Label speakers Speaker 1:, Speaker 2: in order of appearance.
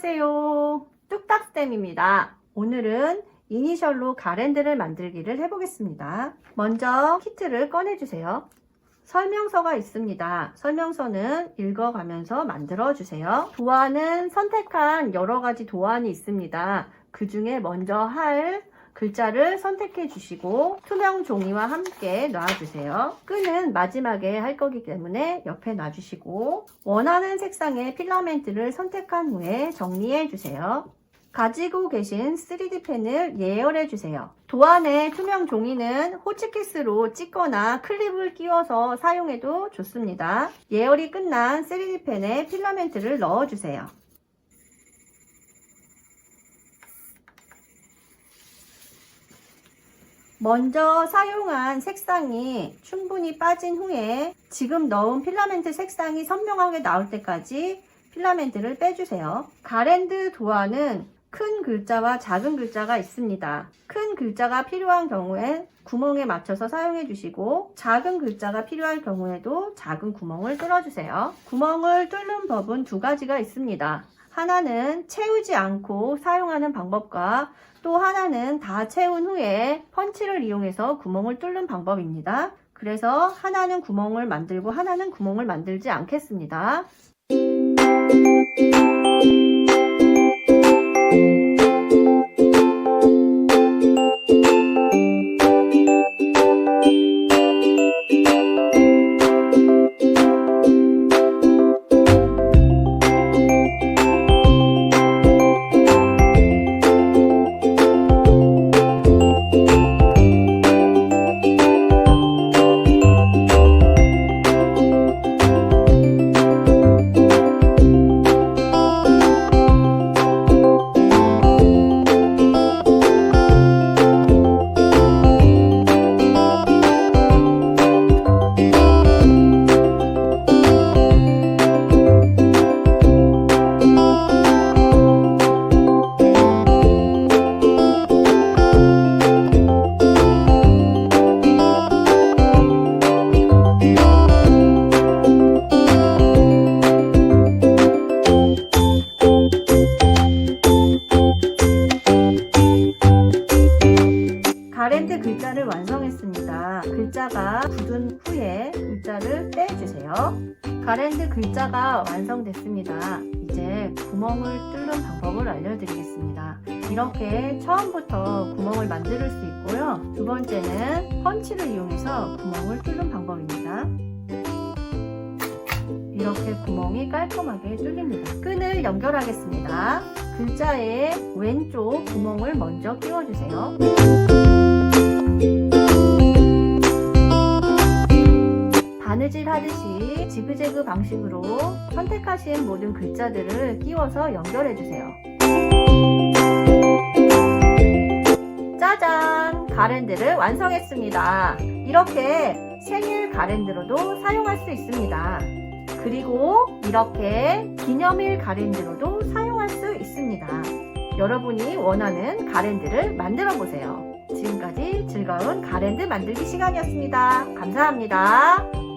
Speaker 1: 안녕하세요. 뚝딱스템입니다. 오늘은 이니셜로 가랜드를 만들기를 해보겠습니다. 먼저 키트를 꺼내주세요. 설명서가 있습니다. 설명서는 읽어가면서 만들어주세요. 도안은 선택한 여러 가지 도안이 있습니다. 그 중에 먼저 할 글자를 선택해 주시고 투명 종이와 함께 놔주세요. 끈은 마지막에 할 거기 때문에 옆에 놔주시고 원하는 색상의 필라멘트를 선택한 후에 정리해 주세요. 가지고 계신 3D 펜을 예열해 주세요. 도안의 투명 종이는 호치키스로 찍거나 클립을 끼워서 사용해도 좋습니다. 예열이 끝난 3D 펜에 필라멘트를 넣어 주세요. 먼저 사용한 색상이 충분히 빠진 후에 지금 넣은 필라멘트 색상이 선명하게 나올 때까지 필라멘트를 빼주세요. 가랜드 도안은 큰 글자와 작은 글자가 있습니다. 큰 글자가 필요한 경우엔 구멍에 맞춰서 사용해 주시고 작은 글자가 필요할 경우에도 작은 구멍을 뚫어주세요. 구멍을 뚫는 법은 두 가지가 있습니다. 하나는 채우지 않고 사용하는 방법과 또 하나는 다 채운 후에 펀치를 이용해서 구멍을 뚫는 방법입니다. 그래서 하나는 구멍을 만들고 하나는 구멍을 만들지 않겠습니다. 후에 글자를 떼주세요. 가랜드 글자가 완성됐습니다. 이제 구멍을 뚫는 방법을 알려드리겠습니다. 이렇게 처음부터 구멍을 만들 수 있고요. 두 번째는 펀치를 이용해서 구멍을 뚫는 방법입니다. 이렇게 구멍이 깔끔하게 뚫립니다. 끈을 연결하겠습니다. 글자의 왼쪽 구멍을 먼저 끼워주세요. 바느질 하듯이 지그재그 방식으로 선택하신 모든 글자들을 끼워서 연결해 주세요. 짜잔! 가랜드를 완성했습니다. 이렇게 생일 가랜드로도 사용할 수 있습니다. 그리고 이렇게 기념일 가랜드로도 사용할 수 있습니다. 여러분이 원하는 가랜드를 만들어 보세요. 지금까지 즐거운 가랜드 만들기 시간이었습니다. 감사합니다.